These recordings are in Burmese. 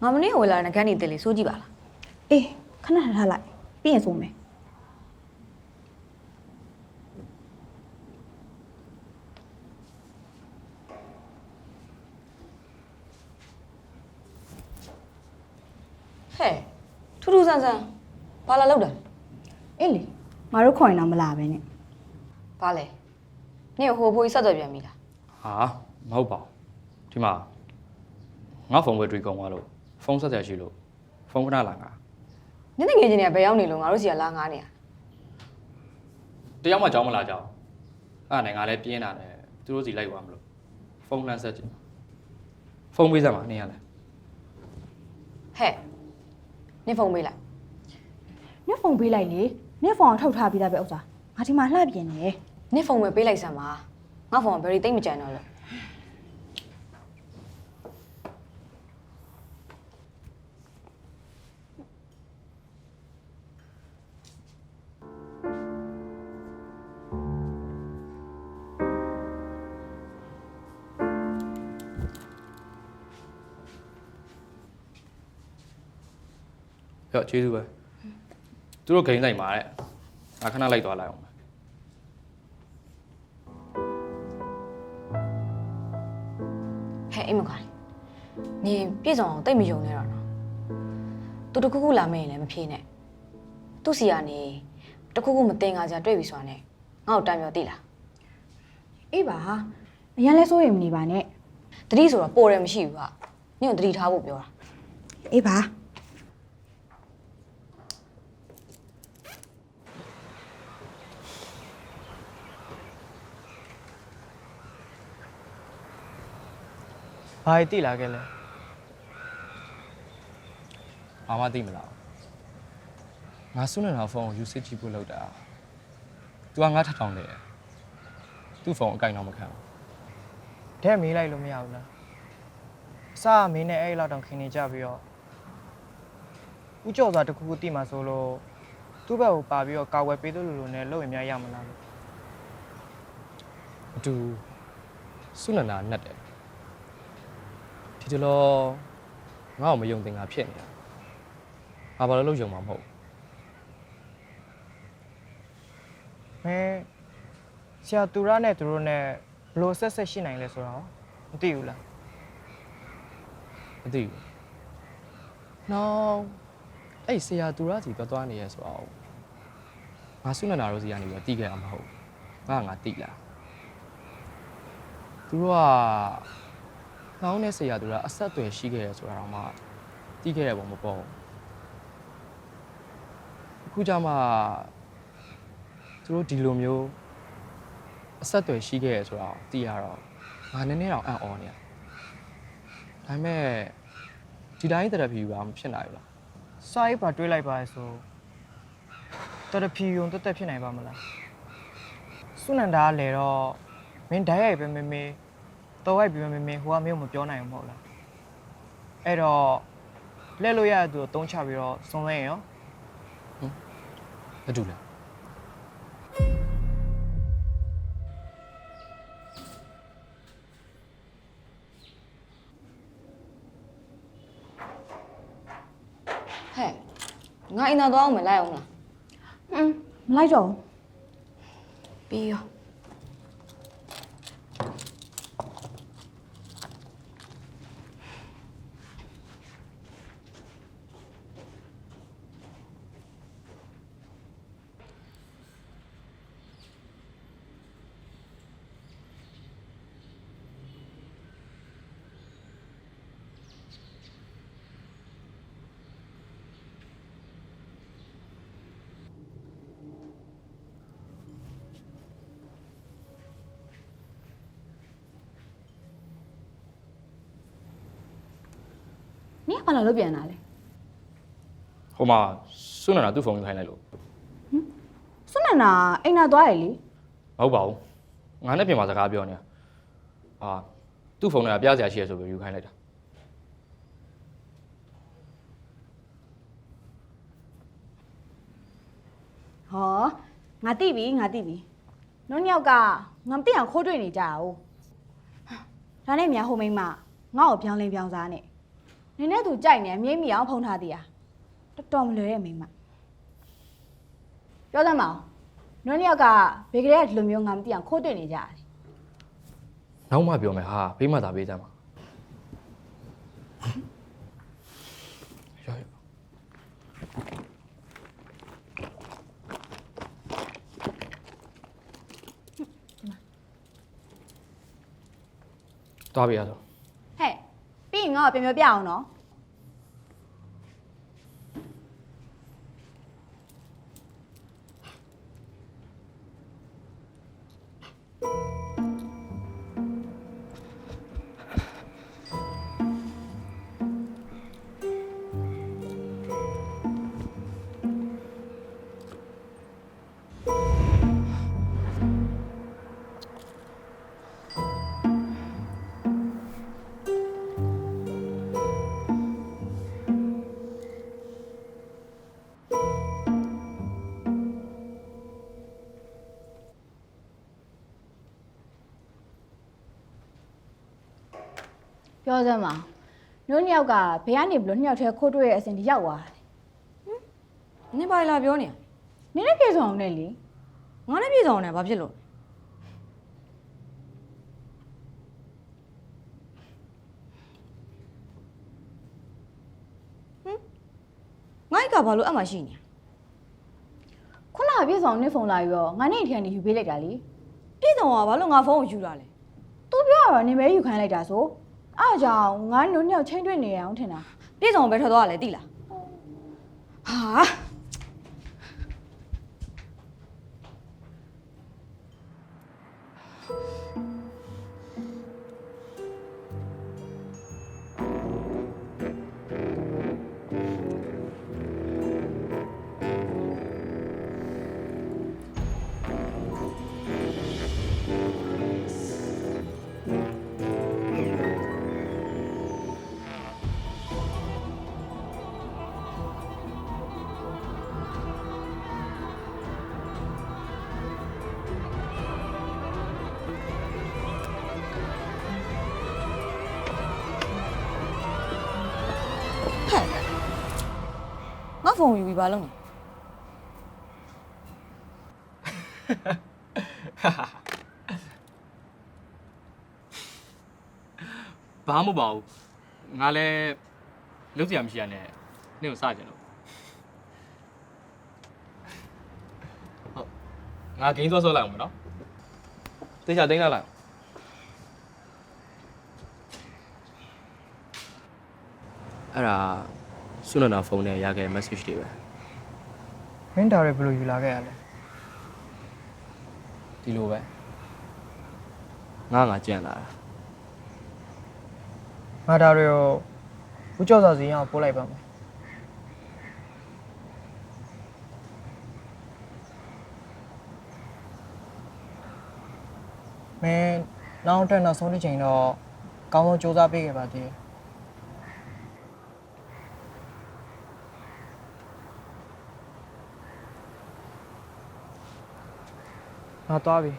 ဟဲ့ငါမနေ့ကဝယ်လာတဲ့ငန်းနေတယ်လေစိုးကြည့်ပါလားအေးခဏထားလိုက်ပြီးရင်ဆိုမယ်ဟဲ့ထူးထူးဆန်းဆန်းဘာလာလောက်တာလဲအေးလေငါတို့ခေါ်ရင်တော့မလာပဲနဲ့ဘာလဲနင့်ဟိုဘိုးကြီးဆက်သွယ်ပြန်ပြီလားဟာမဟုတ်ပါဘူးဒီမှာငါဖုန်းဝယ်တွေ့ကုန်သွားလို့ ဖုန်းဆက်ဆက်ရှိလို့ဖုန်းခဏလာငါနင့်တငယ်ချင်းတွေကဘယ်ရောက်နေလို့ငါတို့စီကလာငားနေရတယောက်မှကြောင်းမလာကြအောင်အဲ့ဒါနဲ့ငါလည်းပြင်းတာနဲ့သူတို့စီလိုက်သွားမလို့ဖုန်းလမ်းဆက်ကြည့်ဖုန်းပေးစမ်းပါနေရလဲဟဲ့နင့်ဖုန်းမေးလိုက်ညဖုန်းပေးလိုက်လေညဖုန်းအောင်ထောက်ထားပြီးသားပဲဥစ္စာငါဒီမှာလှပြင်နေနင့်ဖုန်းပဲပေးလိုက်စမ်းပါငါဖုန်းကဘယ်ရီတိတ်မကြံတော့လို့ ပြောကျေးဇူးပဲသူတို့ဂိမ်းဆိုင်မှာတဲ့ငါခဏလိုက်သွားလိုက်အောင်မယ်ဟဲ့အိမ်မခွာနင်ပြည့်စုံအောင်တိတ်မယုံနေတော့နော်သူတခုခုလာမရင်လည်းမဖြေနဲ့သူ့စီကနေတခုခုမတင်ငါကြတွေ့ပြီဆိုတာနဲ့ငါ့ကိုတိုင်ပြောသိလားအေးပါအရင်လဲစိုးရင်မနေပါနဲ့တတိဆိုတော့ပိုတယ်မရှိဘူးကနင့်ကိုတတိထားဖို့ပြောတာအေးပါ ဘာကြီးတိလာခဲ့လဲဘာမှသိမလားငါစွန့်နေတာဖုန်းကိုယူစစ်ကြည့်ဖို့လောက်တာ तू ကငါထထောင်တယ်သူ့ဖုန်းအကင်တော့မခံဘူးတဲ့မေးလိုက်လို့မရဘူးလားအစားအမင်းနဲ့အဲ့ဒီလောက်တောင်ခင်နေကြပြီးတော့ဥကြော်စွာတစ်ခုခုတိမှဆိုလို့သူ့ဘက်ကိုပါပြီးတော့ကာဝယ်ပေးလို့လို့နဲ့လုပ်ရင်များရမလားလို့အတူစွန့်နေတာနဲ့တယ် ဒီတလောငါ့ကိုမယုံတင်တာဖြစ်နေတာငါဘာလို့လို့ယုံမှာမဟုတ်ဘူးမဲဆရာသူရနဲ့သူတို့နဲ့ဘလို့ဆက်ဆက်ရှိနိုင်လဲဆိုတော့မသိဘူးလားမသိဘူး။နောက်အဲ့ဆရာသူရစီသွားသွားနေရဲဆိုတော့ငါစွန့်နေတာတို့စီကနေပြီးတော့တီးခဲ့တာမဟုတ်ဘူး။ငါကငါတီးလာ။သူတို့က နှောင်းတဲ့ဆရာသူရအဆက်အသွယ်ရှိခဲ့ရဲဆိုတာတော့မှတီးခဲ့ရပုံမပေါ်ဘူး။အခုကြမှာသူတို့ဒီလိုမျိုးအဆက်အသွယ်ရှိခဲ့ရဲဆိုတော့တီးရတော့ငါနည်းနည်းတော့အံ့ဩနေရဒါပေမဲ့ဒီတိုင်းတရဖီကမဖြစ်နိုင်ဘူးလားစာရေးပါတွေးလိုက်ပါလေဆိုတော်တဖြီယုံတက်တက်ဖြစ်နိုင်ပါမလားစွနန္ဒာကလည်းတော့မင်းဓာတ်ရိုက်ပဲမေးမေး တော်ရိုက်ပဲမေးမေးဟိုကမင်းကိုမပြောနိုင်ဘူးမဟုတ်လားအဲ့တော့လက်လို့ရတဲ့သူကိုတုံးချပြီးတော့စုံလဲရင်ရောဘာတူလဲဟဲ့ငါအင်တာသွားအောင်မလိုက်အောင်လားอืมမလိုက်တော့ဘူးပြီးရော င်ကဘာလာလို့ပြန်လာလဲဟိုမှာစွန့်နေတာသူ့ဖုန်းယူခိုင်းလိုက်လို့စွနန္နာအိမ်နာသွားရလေမဟုတ်ပါဘူးငါနဲ့ပြင်မှာစကားပြောနေတာအာသူ့ဖုန်းကပြစရာရှိရဆိုပြီးယူခိုင်းလိုက်တာဟောငါတိပြီငါတိပြီနော်ညောက်ကငါမသိအောင်ခိုးတွေ့နေကြတာ哦ဒါနဲ့မြဟိုမိန်းမငါ့ကိုပြောင်းလင်းပြောင်းစားနေ နင်းနဲ့သူကြိုက်နေအမြင့်မီအောင်ဖုံးထားသေးတာတော်တော်မလွယ်ရဲ့မိန်းမပြောသမ်းမအောင်နွေးနှစ်ယောက်ကဘေကလေးကဒီလိုမျိုးငါမသိအောင်ခိုးတွေ့နေကြတယ်နောက်မှပြောမယ်ဟာဘေးမှသာပေးကြမှာရောရောသွားပြီရတော့ဟဲ့ပြီးရ င်ငါ့ကိုပြန်ပြောပြအောင်နော် ပြောစမ်းမအောင်နွေးနှစ်ယောက်ကဘယ်ကနေဘလို့နှစ်ယောက်တည်းခိုးတွေ့ရဲ့အစဉ်ဒီရောက်သွားတယ်နင်ဘာလာပြောနေရနင်းနဲ့ပြေဆောင်အောင်နဲ့လေငါလည်းပြေဆောင်နေဘာဖြစ်လို့ဟမ်ငါ့ကဘာလို့အမှရှိနေရခုနကပြေဆောင်နဲ့ဖုန်းလာပြီးတော့ငါနဲ့အထန်နေယူပေးလိုက်တာလေပြေဆောင်ကဘာလို့ငါဖုန်းကိုယူလာလဲသူပြောရတော့နင်ပဲယူခိုင်းလိုက်တာဆို အားကြောင့်ငါနွေးနှစ်ယောက်ချင်းတွေ့နေရအောင်ထင်တာပြေဆောင်ပဲထွက်သွားရလဲသိလားဟာ ဘာလုပ်နေဘာမှမပါဘူးငါလည်းလုံးစရာမရှိရနဲ့နေ့ကိုစကြင်လို့ဟုတ်ငါဂိမ်းသွားဆော့လိုက်အောင်မနော်တေချာတင်းလာလိုက်အဲ့ဒါဆုနန္ဒာဖုန်းနဲ့ရခဲ့ message တွေပဲ မင်းဒါတွေဘယ်လိုယူလာခဲ့ရလဲဒီလိုပဲငါငါကြံလာတာငါဒါတွေကိုဦးကျော်စာစီအောင်ပို့လိုက်ပါမယ်မင်းနောက်တက်နောက်ဆုံးတစ်ချိန်တော့ကောင်းဆုံးစူးစမ်းပေးခဲ့ပါသေးတယ် ငါသွားပြီ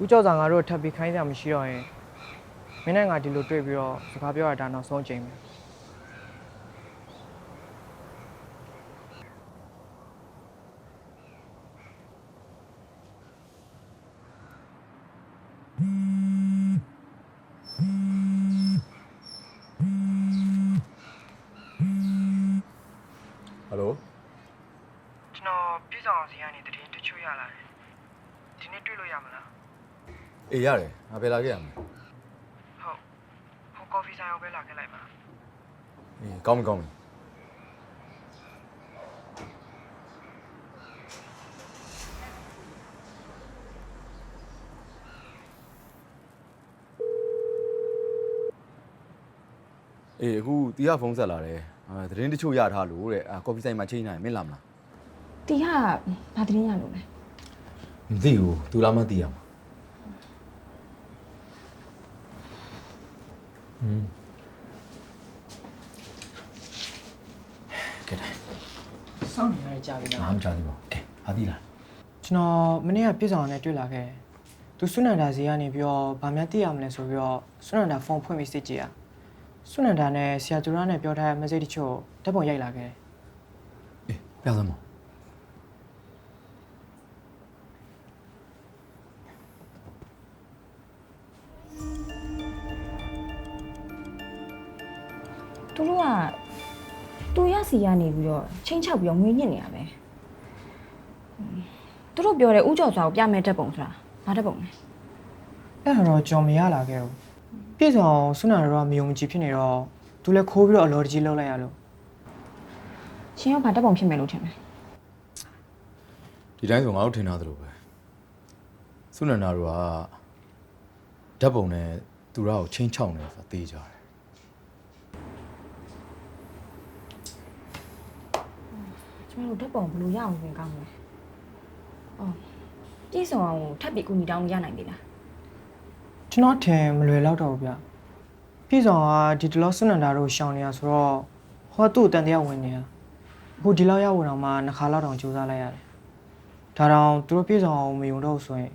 ဦးကျော်စာငါတို့ထပ်ပြီးခိုင်းစရာမရှိတော့ရင်မင်းနဲ့ငါဒီလိုတွေ့ပြီးတော့စကားပြောရတာနောက်ဆုံးချိန်ပဲ ဟယ်လို ကျွန်တော်ပြည်ဆောင်စီကနေတည်င်းတချို့ရလာတယ်ဒီနေ့တွေ့လို့ရမလား အေးရတယ်ငါဖယ်လာခဲ့ရမယ်ဟုတ်ဟိုကော်ဖီဆိုင်အောင်ပဲလာခဲ့လိုက်ပါအေးကောင်းပြီကောင်းပြီအေးအခုတီးရဖုန်းဆက်လာတယ်အာသတင်းတချို့ရထားလို့တဲ့အာကော်ဖီဆိုင်မှာချိန်နေတယ်မင်းလာမလားတီဟာဘာတင်းရလို့လဲမသိဘူးသူလာမှသိရမှာอืมကဲတိုင်း စောင့်နေရကြပြီလား အား မချသေးပါဘူးကဲအားသိလားကျွန်တော်မနေ့ကပြည်ဆောင်နဲ့တွေ့လာခဲ့တယ်သူစွနန္ဒာစီကနေပြီးတော့ဗာများသိရမလဲဆိုပြီးတော့စွနန္ဒာဖုန်းဖွင့်ပြီးစစ်ကြည့်ရစွနန္ဒာနဲ့ဆရာသူရနဲ့ပြောထားတဲ့ message တချို့ဓာတ်ပုံရိုက်လာခဲ့တယ်အေးပြစမ်းပါသူတို့ကသူရစီကနေပြီးတော့ချင်းချောက်ပြီးတော့ငွေညစ်နေရပဲ သူတို့ပြောတယ်ဥကြော်စွာကိုပြမဲ့တက်ပုံဆိုတာဘာတက်ပုံလဲအဲ့ဒါတော့ကြော်မရလာခဲ့ဘူးပြည့်စုံအောင်စွနန္ဒာတော့မယုံကြည်ဖြစ်နေတော့သူလည်းခိုးပြီးတော့အလော်တကြီးလောက်လိုက်ရလို့ရှင်ရောဘာတက်ပုံဖြစ်မယ်လို့ထင်လဲဒီတိုင်းဆိုငါတို့ထင်ထားသလိုပဲစုနန္ဒာတို့ကဓာတ်ပုံနဲ့သူရကိုချင်းချောင်းနေဆိုတာသိကြတယ်ကျမတို့တက်ပုံဘယ်လိုရအောင်ဝင်ကောင်းလဲ အော်ပြည့်စုံအောင်ထပ်ပြီးကူညီတောင်းလို့ရနိုင်ပြီလားကျွန်တော်ထင်မလွယ်တော့တော့ဘူးဗျပြည့်စုံကဒီတလောစွနန္ဒာတို့ရှောင်နေရဆိုတော့ဟောသူ့တန်တရားဝင်နေတာအခုဒီလောက်ရောက်ဝင်အောင်မှနှစ်ခါလောက်တောင်စူးစမ်းလိုက်ရတယ်ဒါတောင်သူတို့ပြည့်စုံအောင်မယုံတော့ဘူးဆိုရင်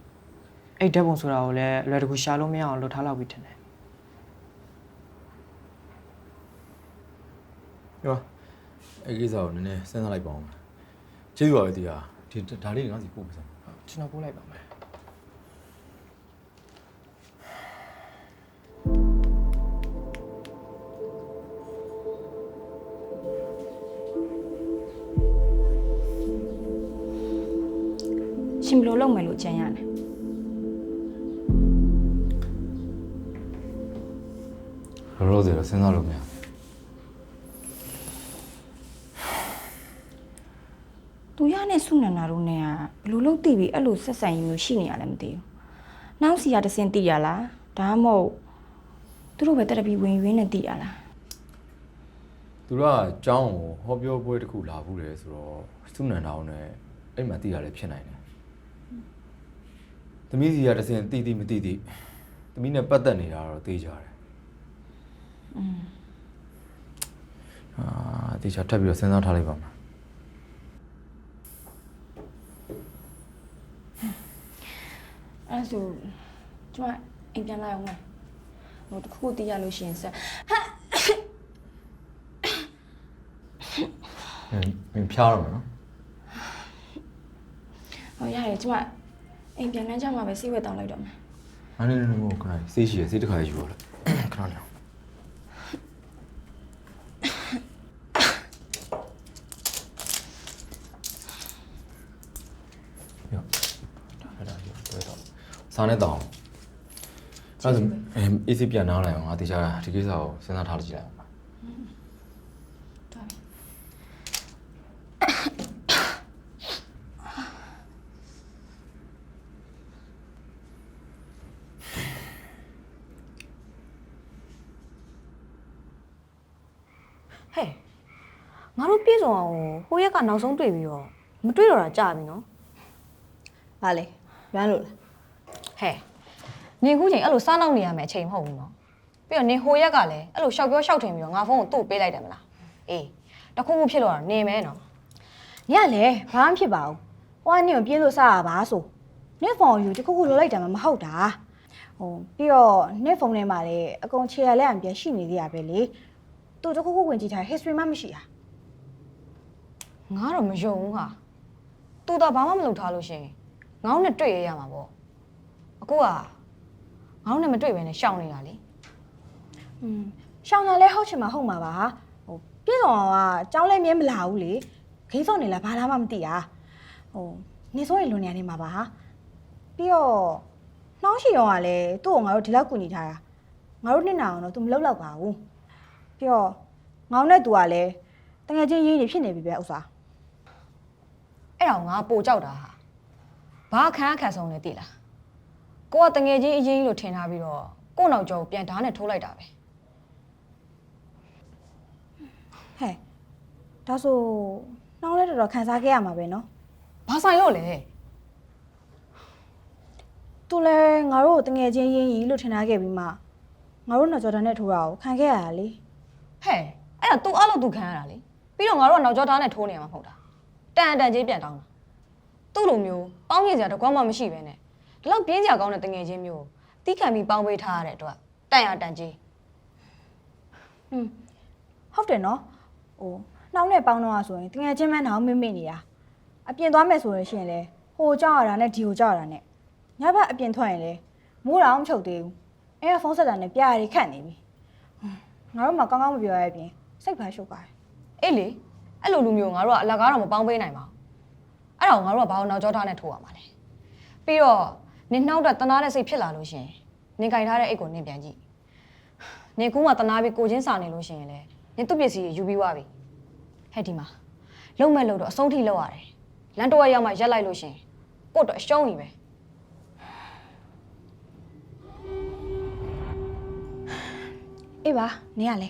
အဲ့ဓာတ်ပုံဆိုတာကိုလည်းအလွယ်တကူရှာလို့မရအောင်လုပ်ထားလောက်ပြီးထင်တယ်ရောအဲ့ကိစ္စကိုနည်းနည်းစဉ်းစားလိုက်ပါဦးမယ်ကျေးဇူးပါပဲတရား ဒီဒါလေးငါစီပို့ပေးစမ်းကျွန်တော်ပို့လိုက်ပါမယ်ရှင်ဘယ်လိုလုပ်မယ်လို့ကြံရလဲလောလောဆယ်တော့စဉ်းစားလို့မရသူရနဲ့ စုနန္ဒာတို့နဲ့ကဘယ်လိုလုပ်သိပြီးအဲ့လိုဆက်ဆံရေးမျိုးရှိနေရလဲမသိဘူးနောက်စီကတစင်သိရလားဒါမှမဟုတ်သူတို့ပဲတက်တပီဝင်ရင်းနဲ့သိရလား သူတို့ကအเจ้าကိုဟောပြောပွဲတစ်ခုလာဘူးလေဆိုတော့စုနန္ဒာကိုလည်းအဲ့မှသိရလဲဖြစ်နိုင်တယ်သမီးစီကတစ်စင်တိတိမတိတိသမီးနဲ့ပတ်သက်နေတာတော့သိကြတယ်အာတေချာထပ်ပြီးတော့စဉ်းစားထားလိုက်ပါမယ် အဲ့ဒါဆိုကျမအိမ်ပြန်လာအောင်မယ်ဟိုတခုခုသိရလို့ရှိရင်ဆက်မင်းဖျားတော့မယ်နော်ဟိုရတယ်ကျမအိမ်ပြန်လန်းကြမှာပဲစိတ်ဝက်တောင်းလိုက်တော့မယ်။အားနေနေမို့ခဏစေးရှိရစေးတစ်ခါယူရလိုက်။ခဏနေအောင်။ရော။ဒါအဲ့ဒါရောတွေ့တော့ စားနေတော့အဲ့ဒါအဲ AC ပြန်နားလိုက်အောင်ငါတေချာဒီကိစ္စကိုစဉ်းစားထားကြည့်လိုက်အောင်ပါတော်ပြီဟဲ့ငါတို့ပြေဆုံးအောင်ဟိုရက်ကနောက်ဆုံးတွေ့ပြီးတော့မတွေ့တော့တာကြာပြီနော်။ဘာလဲ။ရမ်းလို့လား ဟဲ့နေခုချိန်အဲ့လိုစားနောက်နေရမယ်အချိန်မဟုတ်ဘူးနော်ပြီးတော့နေဟိုရက်ကလည်းအဲ့လိုရှောက်ပြောရှောက်ထင်ပြီးတော့ငါဖုန်းကိုသူ့ပေးလိုက်တယ်မလားအေးတခုခုဖြစ်လို့တော့နေမဲနော်။ညလည်းဘာမှဖြစ်ပါဘူး။ဟိုကနင့်ကိုပြင်းလို့စားတာပါဆို။နင့်ဖုန်းကိုယူတခုခုလိုလိုက်တာမှမဟုတ်တာ။ဟိုပြီးတော့နင့်ဖုန်းထဲမှာလည်းအကုန်ခြေရလက်အံပြန်ရှိနေသေးရပဲလေ။သူတခုခုဝင်ကြည့်ထား history မှမရှိတာငါတော့မယုံဘူးဟာသူတော့ဘာမှမလုပ်ထားလို့ရှရင်ငေါင်းနဲ့တွေ့ရရမှာပေါ့ အခုကငေါင်းနဲ့မတွေ့ဘဲနဲ့ရှောင်နေတာလေ ။อืมရှောင်းတာလည်းဟုတ်ချင်မှာဟုတ်မှာပါဟာ။ဟိုပြည့်စုံအောင်ကကြောင်းလည်းမြဲမလာဘူးလေ။ခိစောနေလားဘာလားမှမသိတာ။ဟိုနေစိုးရင်လွန်နေရနေမှာပါဟာ။ပြီးတော့နှောင်းရှိရောကလည်းသူ့ကိုငါတို့ဒီလောက်ကူညီထားတာ။ငါတို့နှစ်နာအောင်တော့ तू မလုပ်တော့ပါဘူး။ပြီးတော့ငောင်းနဲ့ तू ကလည်းတကယ်ချင်းရင်းနေဖြစ်နေပြီပဲဥစ္စာ အဲ့တော့ငါပိုကြောက်တာဟာဘာခန်းအခါဆုံးလဲသိလား ကိုကတငယ်ချင်းအရင်ကြီးလို့ထင်ထားပြီးတော့ကို့နောက်ကျောကိုပြန်ဓာတ်နဲ့ထိုးလိုက်တာပဲဟဲ့ဒါဆိုနှောင်းလဲတော်တော်ခံစားခဲ့ရမှာပဲနော်ဘာဆိုင်လို့လဲသူလဲငါတို့ကိုတငယ်ချင်းရင်းကြီးလို့ထင်ထားခဲ့ပြီးမှငါတို့နောက်ကျောဓာတ်နဲ့ထိုးတာကိုခံခဲ့ရတာလေဟဲ့အဲ့ဒါ तू အလုပ် तू ခံရတာလေပြီးတော့ငါတို့ကနောက်ကျောဓာတ်နဲ့ထိုးနေရမှာမဟုတ်တာတန်အတန်ချင်းပြန်တောင်းတာသူ့လိုမျိုးပေါင်းမြင်စရာတကွမှမရှိပဲနဲ့ ဒီလောက်ပြင်းစရာကောင်းတဲ့တငယ်ချင်းမျိုးတီးခံပြီးပေါင်းပေးထားရတဲ့အတွက်တန်ရတန်ကြီးဟုတ်တယ်နော်ဟိုနှောင်းနဲ့ပေါင်းတော့ဆိုရင်တကယ်ချင်းမနှောင်းမမေ့နေတာအပြင်သွားမယ်ဆိုရင်ရှင်လေဟိုကြောက်ရတာနဲ့ဒီကိုကြောက်ရတာနဲ့ညဘက်အပြင်ထွက်ရင်လေမိုးတောင်မချုပ်သေးဘူးအဲ့ဒါဖုန်းဆက်တာနဲ့ပြားရီခတ်နေပြီဟွန်းငါတို့မှကောင်းကောင်းမပြောရပြင်စိတ်ဖာရှုပ်ပါတယ်အေးလေအဲ့လိုလူမျိုးငါတို့ကအလကားတော့မပေါင်းပေးနိုင်ပါဘူးအဲ့ဒါကိုငါတို့ကဘာလို့နောက်ကျောထားနဲ့ထိုးရမှာလဲပြီးတော့ နင်နှောက်တဲ့တနာတဲ့စိတ်ဖြစ်လာလို့ရှရင်နင်ကင်ထားတဲ့အိတ်ကိုနင်ပြန်ကြည့်နင်ကူးမှတနာပြီးကိုချင်းစာနေလို့ရှရင်လေနင်သူ့ပစ္စည်းကိုယူပြီးွားပြီဟဲ့ဒီမှာလုံမဲ့လို့တော့အဆုံးထိလောက်ရတယ်လမ်းတော့ရောက်မှရက်လိုက်လို့ရှရင်ကို့တော့အရှုံးကြီးပဲအေးပါနင်ကလေ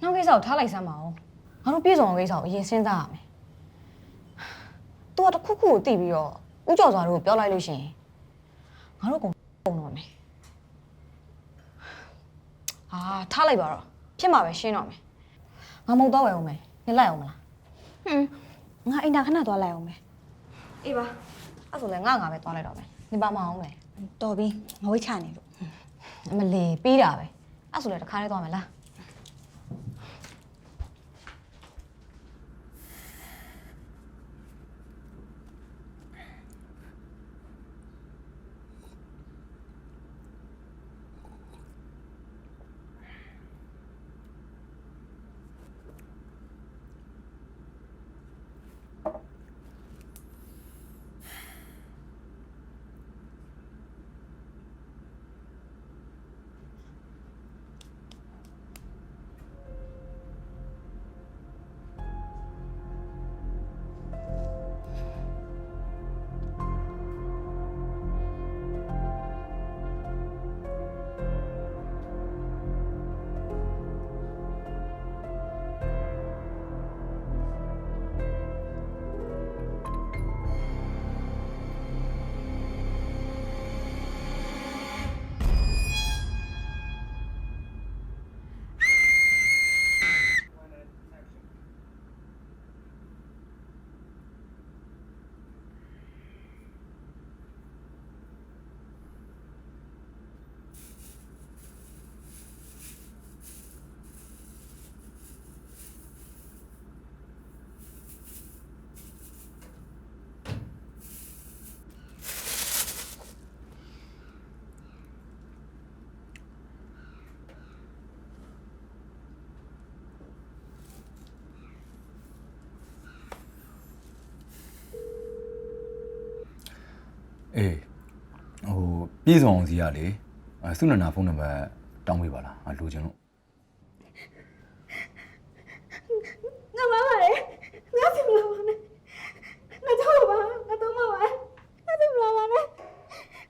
နောက်ကိစ္စကိုထားလိုက်စမ်းပါဦးငါတို့ပြေဆောင်ကိစ္စကိုအရင်စဉ်းစားရမယ်။ तू ကတစ်ခုခုကိုသိပြီးတော့ ဥကြော်စွာတို့ကိုပြောလိုက်လို့ရှိရင်ငါတို့ကုန်ပုံတော့မယ်။အာထားလိုက်ပါတော့ဖြစ်မှာပဲရှင်းတော့မယ်။ငါမဟုတ်တော့ဝယ်အောင်မယ်။နင်လိုက်အောင်မလားဟွန်းငါအိမ်တာခဏသွားလိုက်အောင်မယ်။အေးပါ။အဲ့ဆိုလည်းငါငါပဲသွားလိုက်တော့မယ်။နင်ပါမအောင်မယ်တော်ပြီငဝိတ်ချနေလို့။အမလီပြီးတာပဲ။အဲ့ဆိုလည်းတစ်ခါတည်းသွားမယ်လား အေးဟိုပြည်စုံစီကလေအဲစုနန္ဒာဖုန်းနံပါတ်တောင်းပေးပါလားငါလိုချင်လို့ ငါမပါလေငါစီမလာပါနဲ့ငါကြောက်ပါငါတော့မပါငါစီမလာပါနဲ့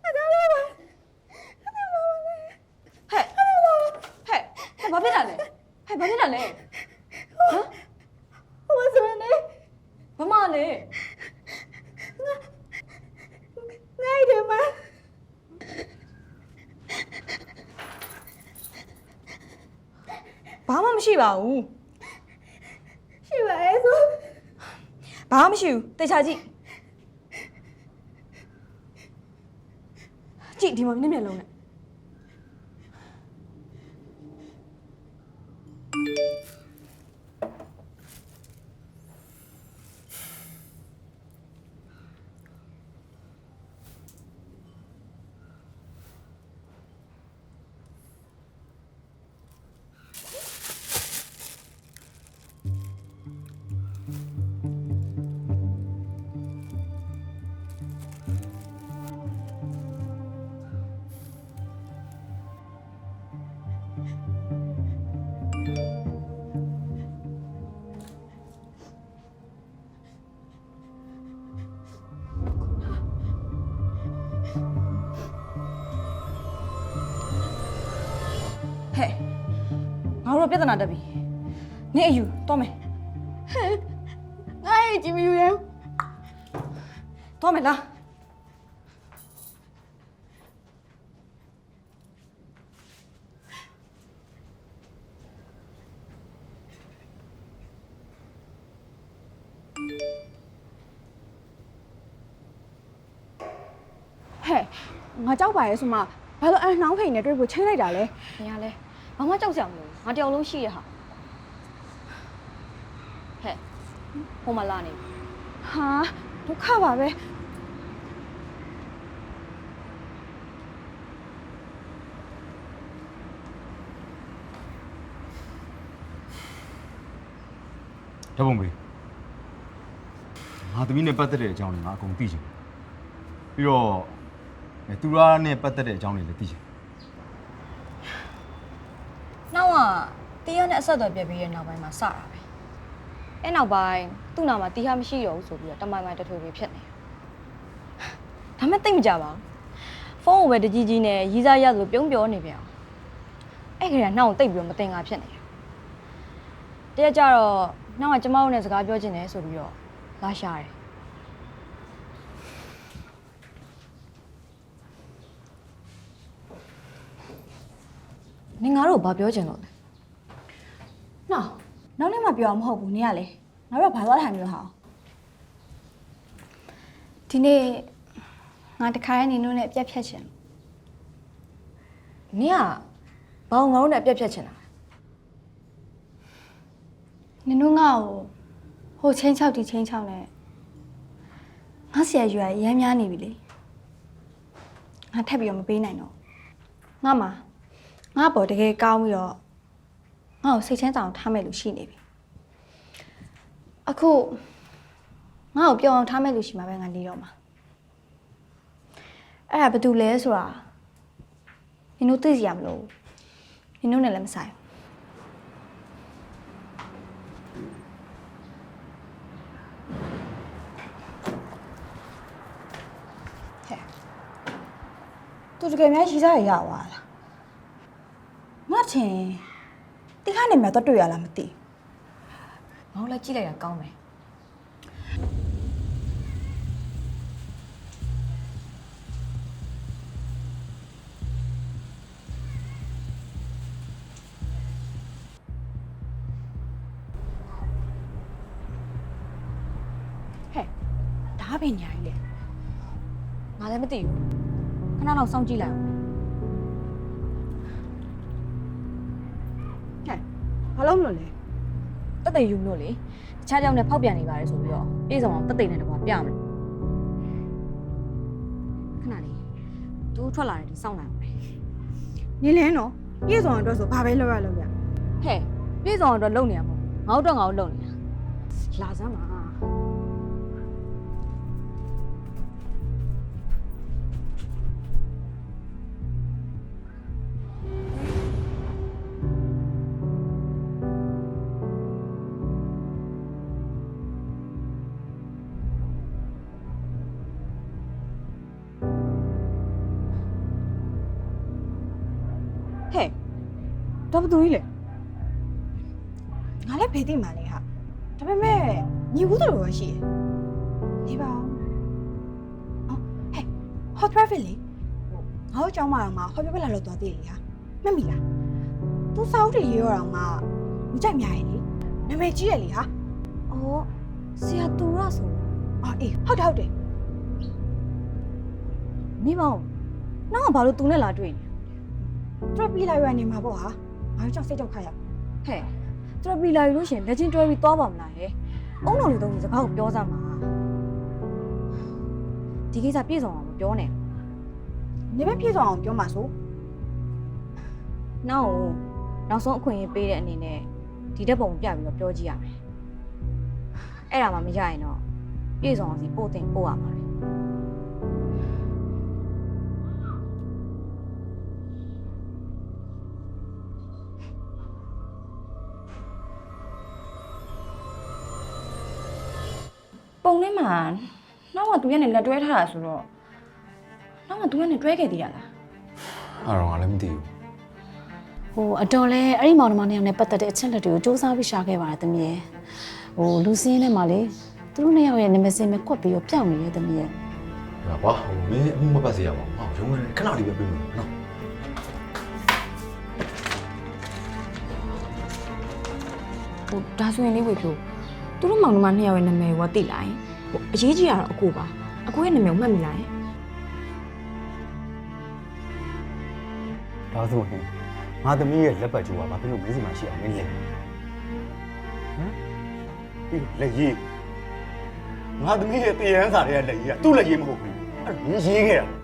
ငါကြောက်ပါငါစီမလာပါနဲ့ ။ဟဲ့ဟဲ့ဟဲ့ဘာဖြစ်တာလဲ။ဟဲ့ဘာဖြစ်တာလဲ ဟိုဆိုနေ ။မမလေ ငါ့တယ်မ ဘာမှမရှိပါဘူး ရှိပါရဲ့ဆို ။ဘာ မှမရှိဘူး။တေချာကြည့်။ကြည့်ဒီမှာမျက်မျက်လုံးနဲ့ ဟဲ့ငါတို့ပြဿနာတက်ပြီနေအယူတော့မယ်ငါ့ရဲ့ကြည့်မယူရဲ့တော့မယ်လားဟဲ့ငါကြောက်ပါရဲ့ဆိုမှဘာလို့အနှောင်းဖိန်နဲ့တွေ့ဖို့ချိန်လိုက်တာလဲနေရလဲ ဘာမှကြောက်စရာမလိုဘူးငါတယောက်လုံးရှိရဟာဟဲ့ဟိုမှာလာနေပြီဟာဒုက္ခပါပဲဓာတ်ပုံပေးငါသမီးနဲ့ပတ်သက်တဲ့အကြောင်းတွေငါအကုန်သိချင်တယ်ပြီးတော့အဲသူရာနဲ့ပတ်သက်တဲ့အကြောင်းတွေလည်းသိချင်တယ် နောက်က တီးရနဲ့အဆက်အသွယ်ပြတ်ပြီးရဲ့နောက်ပိုင်းမှာစတာပဲအဲ့နောက်ပိုင်းသူ့နာမှာတီးဟာမရှိတော့ဘူးဆိုပြီးတော့တမိုင်မိုင်တထွေထွေဖြစ်နေဒါမဲ့တိတ်မကြပါဘူးဖုန်းကိုပဲတကြီးကြီးနဲ့ရီးစားရသလိုပြုံးပြောနေပြန်အောင်အဲ့ခါကနှောက်တိတ်ပြီးတော့မတင်ငါဖြစ်နေတယ်တရက်ကြတော့နှောက်ကကျမတို့နဲ့စကားပြောချင်တယ်ဆိုပြီးတော့လာရှာတယ် နင်ငါတို့ကိုဘာပြောချင်လို့လဲနော်နောက်နေ့မှပြောအောင်မဟုတ်ဘူးနင်ကလေငါတို့ကဘာသွားထိုင်မျိုးဟာဒီနေ့ငါတခါတည်းနေနိုးနဲ့အပြတ်ဖြတ်ချင်နင်ကဘောင်ငါတို့နဲ့အပြတ်ဖြတ်ချင်တာနေနိုးငါ့ကိုဟိုချင်းချောက်ဒီချင်းချောက်နဲ့ငါဆရာရွယ်ရမ်းများနေပြီလေငါထပ်ပြီးတော့မပေးနိုင်တော့ငါမှာ ငါ့ပေါ်တကယ်ကောင်းပြီးတော့ငါ့ကိုစိတ်ချမ်းသာအောင်ထားမဲ့လူရှိနေပြီအခုငါ့ကိုပြောအောင်ထားမဲ့လူရှိမှာပဲငါနေတော့မှာအဲ့ဒါဘာတူလဲဆိုတာနင်တို့သိစီရမလို့နင်တို့နဲ့လည်းမဆိုင်ဘူးသူတကယ်များရီးစားရရသွားလား ငါထင်တိခါနေမြတ်တော့တွေ့ရလားမသိငါတို့လည်းကြည့်လိုက်တာကောင်းတယ်ဟဲ့ဒါပဲညာကြီးလေငါလည်းမသိဘူးခဏတော့စောင့်ကြည့်လိုက်အောင် လို့မလို့လဲတက်သိယူမလို့လေတခြားကြောင့်လည်းဖောက်ပြန်နေပါတယ်ဆိုပြီးတော့ပြေဆောင်အောင်တက်သိနဲ့တကွာပြမလို့ခဏလေးသူထွက်လာတယ်ဒီစောင့်နိုင်အောင်ပဲနင်လဲနော်ပြည့်စုံအောင်အတွက်ဆိုဘာပဲလုပ်ရလုပ်ရဟဲ့ပြေဆောင်အောင်တော့လုံနေရမှာမဟုတ်ငါတို့တော့ငါတို့လုံနေတာလာစမ်းပါ ဘသူကြီးလေငါလည်းဖေးသိမှလေဟာဒါပေမဲ့ညီဘူးတို့ရောရှိတယ်နေပါဦးအော်ဟဲ့ hot traffic လေဟိုငါတို့ကျောင်းမှာတော့မှ hot traffic လာလို့သွားသေးလေဟာမှတ်မိလားသူစာအုပ်တွေရေးရအောင်မှမကြိုက်များရင်လေနာမည်ကြီးရလေဟာအော်ဆရာသူရဆိုအော်အေးဟုတ်တယ်ဟုတ်တယ်နေမအောင်နောက်ကဘာလို့သူနဲ့လာတွေ့နေသူတို့ပြီးလိုက်ရနေမှာပေါ့ဟာ ငါတို့ကြောင့်စိတ်တော့ခါရဟဲ့သူတို့ပြီလာပြီလို့ရှရင်လက်ချင်းတွဲပြီးသွားပါမလားဟဲ့အုံတော်လေးသုံးစကားကိုပြောစမ်းပါဒီကိစ္စပြည့်စုံအောင်မပြောနဲ့နေပဲပြေဆောင်အောင်ပြောမှာဆိုနောက်နောက်ဆုံးအခွင့်အရေးပေးတဲ့အနေနဲ့ဒီတက်ပုံပြပြီးတော့ပြောကြည့်ရမယ်အဲ့ဒါမှမရရင်တော့ပြည့်စုံအောင်စီပို့တင်ပို့ရမှာလေ ပုံထဲမှာနောက်ကသူရဲ့နဲ့လက်တွဲထားတာဆိုတော့နောက်ကသူရဲ့နဲ့တွဲခဲ့သေးရလားအဲ့တော့ငါလည်းမသိဘူးဟိုအတော်လဲအဲ့ဒီမောင်နှမနှစ်ယောက်နဲ့ပတ်သက်တဲ့အချက်လက်တွေကိုစူးစမ်းပြီးရှာခဲ့ပါတယ်သမီးရဲ့ဟိုလူစင်းထဲမှာလေသူတို့နှစ်ယောက်ရဲ့နာမည်စင်ပဲကွက်ပြီးတော့ပျောက်နေရဲ့သမီးရဲ့ဒါကွာဟိုမင်းအမှုမပတ်စေရပါဘူးဟောရုံးနေခဏလေးပဲပြေးမယ်နော်ဟိုဒါဆိုရင်လေးဝေဖြိုး သူတို့မောင်နှမနှစ်ယောက်ရဲ့နာမည်ကိုသိလိုက်ရင်ဟိုအရေးကြီးတာတော့အကိုပါအကိုရဲ့နာမည်ကိုမှတ်မိလိုက်ရင်ဒါဆိုရင်ငါသမီးရဲ့လက်ပတ်ကြိုးကဘာဖြစ်လို့မင်းစီမှာရှိအောင်မင်းလဲဟမ်ပြီးတော့လက်ရည်ငါသမီးရဲ့တည်ရန်စာတွေကလက်ရည်ကသူ့လက်ရည်မဟုတ်ဘူးအဲ့ဒါမင်းရေးခဲ့တာ